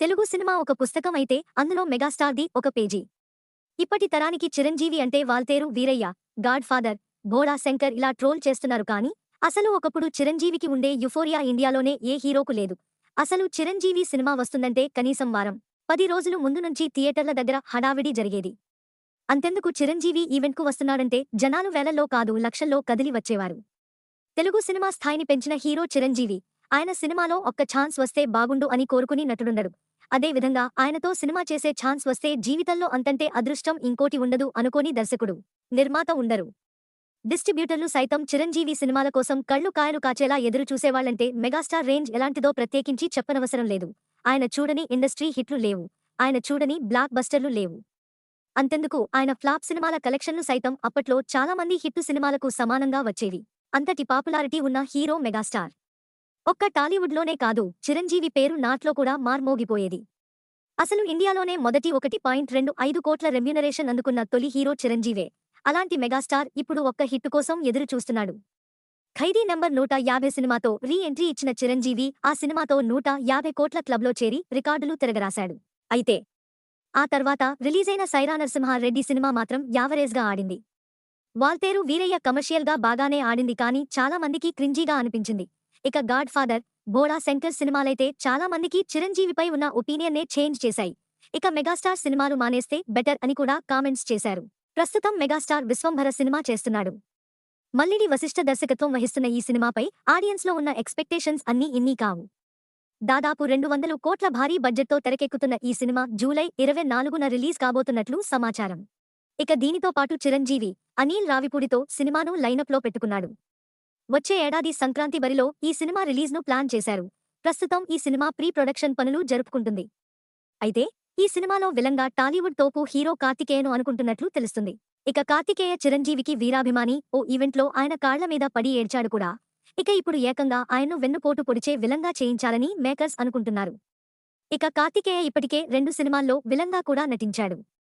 Telugu cinema ఒక పుస్తకం అయితే అందులో మెగాస్టార్ది ఒక పేజీ. ఇప్పటి తరానికి చిరంజీవి అంటే వాల్తేరు వీరయ్య గాడ్ ఫాదర్ భోడా శంకర్ ఇలా ట్రోల్ చేస్తున్నారు కానీ అసలు ఒకప్పుడు చిరంజీవికి ఉండే యుఫోరియా ఇండియాలోనే ఏ హీరోకు లేదు. అసలు చిరంజీవి సినిమా వస్తుందంటే కనీసం వారం పది రోజులు ముందు నుంచి థియేటర్ల దగ్గర హడావిడి జరిగేది. అంతెందుకు చిరంజీవి ఈవెంట్కు వస్తున్నాడంటే జనాలు వేలల్లో కాదు లక్షల్లో కదిలి వచ్చేవారు. తెలుగు సినిమా స్థాయిని పెంచిన హీరో చిరంజీవి ఆయన సినిమాలో ఒక్క ఛాన్స్ వస్తే బాగుండు అని కోరుకుని నటుడుండడు అదే విధంగా ఆయనతో సినిమా చేసే ఛాన్స్ వస్తే జీవితంలో అంతంటే అదృష్టం ఇంకోటి ఉండదు అనుకోని దర్శకుడు నిర్మాత ఉండరు. డిస్ట్రిబ్యూటర్లు సైతం చిరంజీవి సినిమాల కోసం కళ్ళు కాయలు కాచేలా ఎదురు చూసేవాళ్ళంటే మెగాస్టార్ రేంజ్ ఎలాంటిదో ప్రత్యేకించి చెప్పనవసరం లేదు. ఆయన చూడని ఇండస్ట్రీ హిట్లు లేవు. ఆయన చూడని బ్లాక్ బస్టర్లు లేవు. అంతెందుకు ఆయన ఫ్లాప్ సినిమాల కలెక్షన్లు సైతం అప్పట్లో చాలా మంది హిట్టు సినిమాలకు సమానంగా వచ్చేవి. అంతటి పాపులారిటీ ఉన్న హీరో మెగాస్టార్. ఒక్క టాలీవుడ్లోనే కాదు చిరంజీవి పేరు నాట్లో కూడా మార్మోగిపోయేది. అసలు ఇండియాలోనే మొదటి ఒకటి పాయింట్ రెండు ఐదు కోట్ల రెమ్యూనరేషన్ అందుకున్న తొలి హీరో చిరంజీవే. అలాంటి మెగాస్టార్ ఇప్పుడు ఒక్క హిట్ కోసం ఎదురు చూస్తున్నాడు ఖైదీ నంబర్ నూట యాభై సినిమాతో రీ ఎంట్రీ ఇచ్చిన చిరంజీవి ఆ సినిమాతో నూట యాభై కోట్ల క్లబ్లో చేరి రికార్డులు తిరగరాశాడు. అయితే ఆ తర్వాత రిలీజైన సైరా నరసింహారెడ్డి సినిమా మాత్రం యావరేజ్గా ఆడింది. వాల్తేరు వీరయ్య కమర్షియల్గా బాగానే ఆడింది కానీ చాలా మందికి క్రింజీగా అనిపించింది. ఇక గాడ్ ఫాదర్ బోడా శంకర్ సినిమాలైతే చాలా మందికి చిరంజీవిపై ఉన్న ఒపీనియన్నే చేంజ్ చేశాయి. ఇక మెగాస్టార్ సినిమాలు మానేస్తే బెటర్ అని కూడా కామెంట్స్ చేశారు. ప్రస్తుతం మెగాస్టార్ విశ్వంభర సినిమా చేస్తున్నాడు. మల్లిడి వశిష్ఠ దర్శకత్వం వహిస్తున్న ఈ సినిమాపై ఆడియన్స్లో ఉన్న ఎక్స్పెక్టేషన్స్ అన్నీ ఇన్నీ కావు. దాదాపు రెండు వందలు కోట్ల భారీ బడ్జెట్తో తెరకెక్కుతున్న ఈ సినిమా జూలై ఇరవై నాలుగున రిలీజ్ కాబోతున్నట్లు సమాచారం. ఇక దీనితో పాటు చిరంజీవి అనిల్ రావిపూడితో సినిమాను లైనప్లో పెట్టుకున్నాడు. వచ్చే ఏడాది సంక్రాంతి బరిలో ఈ సినిమా రిలీజ్ను ప్లాన్ చేశారు. ప్రస్తుతం ఈ సినిమా ప్రీ ప్రొడక్షన్ పనులు జరుపుకుంటుంది. అయితే ఈ సినిమాలో విలంగా టాలీవుడ్ తోపు హీరో కార్తికేయను అనుకుంటున్నట్లు తెలుస్తుంది. ఇక కార్తికేయ చిరంజీవికి వీరాభిమాని ఓ ఈవెంట్లో ఆయన కాళ్ళ మీద పడి ఏడ్చాడు కూడా. ఇక ఇప్పుడు ఏకంగా ఆయన్ను వెన్నుపోటు పొడిచే విలంగా చేయించాలని మేకర్స్ అనుకుంటున్నారు. ఇక కార్తికేయ ఇప్పటికే రెండు సినిమాల్లో విలంగా కూడా నటించాడు.